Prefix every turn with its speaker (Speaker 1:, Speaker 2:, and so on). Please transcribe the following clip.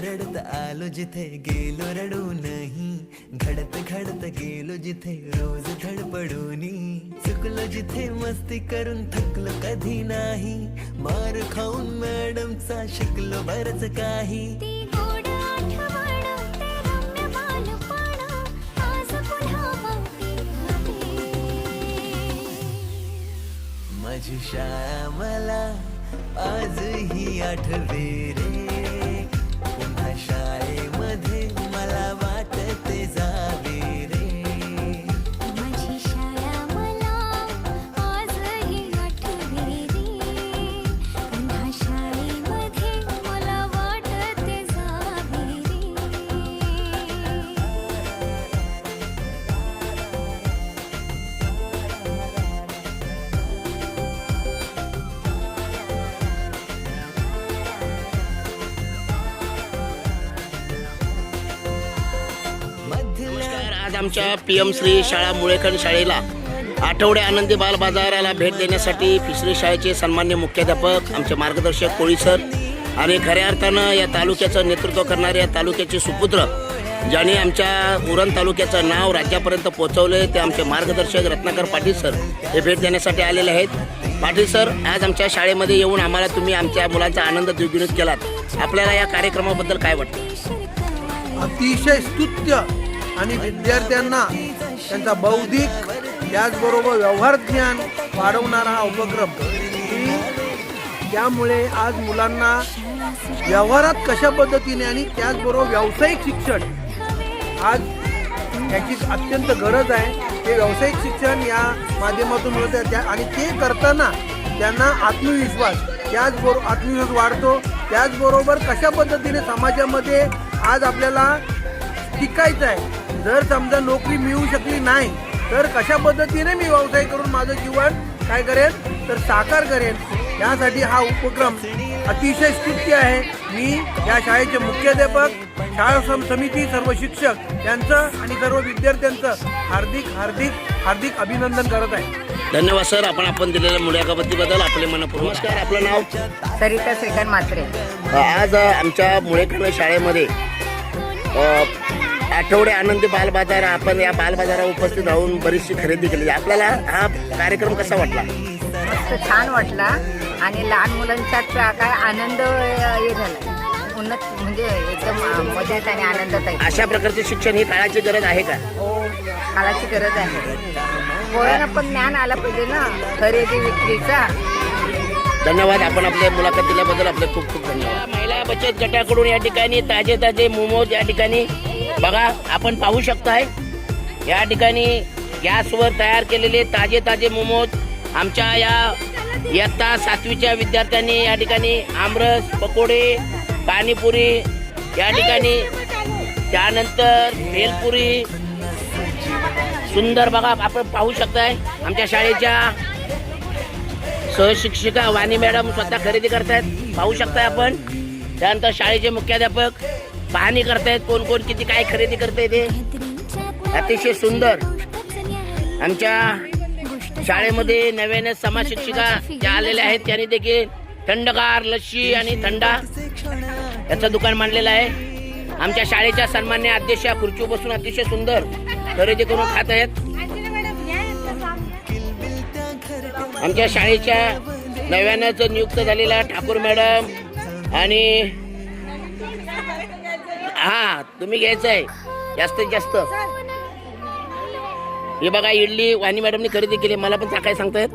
Speaker 1: रडत आलो जिथे गेलो रडू नाही घडत घडत गेलो जिथे रोज धडपडूनी चुकलो जिथे मस्ती करून थकलो कधी नाही. मार खाऊन मॅडमचा शिकलो बरच काही. माझी शाळा मला आजही आठवे
Speaker 2: आज आमच्या पी एम श्री शाळा मुळेखंड शाळेला आठवडे आनंदी बाल बाजाराला भेट देण्यासाठी फिशरी शाळेचे सन्मान्य मुख्याध्यापक आमचे मार्गदर्शक कोळी सर आणि खऱ्या अर्थानं या तालुक्याचं नेतृत्व करणाऱ्या या तालुक्याचे सुपुत्र ज्यांनी आमच्या उरण तालुक्याचं नाव राज्यापर्यंत पोहोचवले ते आमचे मार्गदर्शक रत्नाकर पाटील सर हे भेट देण्यासाठी आलेले आहेत. पाटील सर आज आमच्या शाळेमध्ये येऊन आम्हाला तुम्ही आमच्या मुलांचा आनंद द्विगुणित केलात. आपल्याला या कार्यक्रमाबद्दल काय वाटतं?
Speaker 3: अतिशय स्तुत्य. आणि विद्यार्थ्यांना त्यांचा बौद्धिक त्याचबरोबर व्यवहार ज्ञान वाढवणारा हा उपक्रम. की त्यामुळे आज मुलांना व्यवहारात कशा पद्धतीने आणि त्याचबरोबर व्यावसायिक शिक्षण आज याची अत्यंत गरज आहे. ते व्यावसायिक शिक्षण या माध्यमातून मिळत आहे. त्या आणि ते करताना त्यांना आत्मविश्वास त्याचबरोबर आत्मविश्वास वाढतो. त्याचबरोबर कशा पद्धतीने समाजामध्ये आज आपल्याला टिकायचं आहे जर समजा नोकरी मिळू शकली नाही तर कशा पद्धतीने मी व्यवसाय करून माझं जीवन काय करेन? तर साकार करेन. यासाठी हा उपक्रम अतिशय स्तुत्य आहे. मी या शाळेचे मुख्याध्यापक शाळा सम- समिती सर्व शिक्षक यांचं आणि सर्व विद्यार्थ्यांचं हार्दिक हार्दिक हार्दिक अभिनंदन करत आहे.
Speaker 2: धन्यवाद सर. आपण आपण दिलेल्या मुलाखतीबद्दल आपले मनपूर्वक नमस्कार. आपलं नाव?
Speaker 4: सरिता श्रीकांत म्हात्रे.
Speaker 2: आज आमच्या मुळेखंड शाळेमध्ये अ, आठवडे आनंदी बाल बाजार आपण या बाल बाजारावर उपस्थित राहून बरीचशी खरेदी केली. आपल्याला हा कार्यक्रम कसा वाटला?
Speaker 4: मस्त छान वाटला. आणि लहान मुलांच्यात काय आनंद हे झाला. उन्नत म्हणजे एकदम मजेत आणि आनंदात आहे.
Speaker 2: अशा प्रकारचे शिक्षण ही काळाची गरज आहे का?
Speaker 4: हो काळाची गरज आहे. पोरांना पण ज्ञान आलं पाहिजे ना खरेदी विक्रीचा.
Speaker 2: धन्यवाद आपण आपल्या मुलाखत दिल्याबद्दल आपले खूप खूप धन्यवाद. महिला बचत गटाकडून या ठिकाणी ताजे ताजे मोमोज या ठिकाणी बघा आपण पाहू शकताय या ठिकाणी गॅसवर तयार केलेले ताजे ताजे मोमोज आमच्या या इयत्ता सातवीच्या विद्यार्थ्यांनी या ठिकाणी आमरस पकोडे पाणीपुरी या ठिकाणी त्यानंतर भेलपुरी सुंदर बघा आपण पाहू शकताय आमच्या शाळेच्या सहशिक्षिका वाणी मॅडम स्वतः खरेदी करतायत पाहू शकताय आपण. त्यानंतर शाळेचे मुख्याध्यापक पाहणी करतायत कोण कोण किती काय खरेदी करताय ते अतिशय सुंदर. आमच्या शाळेमध्ये नव्याने समाज शिक्षिका ज्या आलेल्या आहेत त्यांनी देखील थंडगार लस्सी आणि थंडा याचं दुकान मांडलेलं आहे. आमच्या शाळेच्या सन्मान्य अध्यक्ष खुर्ची बसून अतिशय सुंदर खरेदी करून खात आहेत. आमच्या शाळेच्या नव्यानंच नियुक्त झालेला ठाकूर मॅडम आणि हा तुम्ही घ्यायचं आहे जास्तीत जास्त. हे बघा इडली वाणी मॅडमनी खरेदी केली. मला पण काय सांगतायत.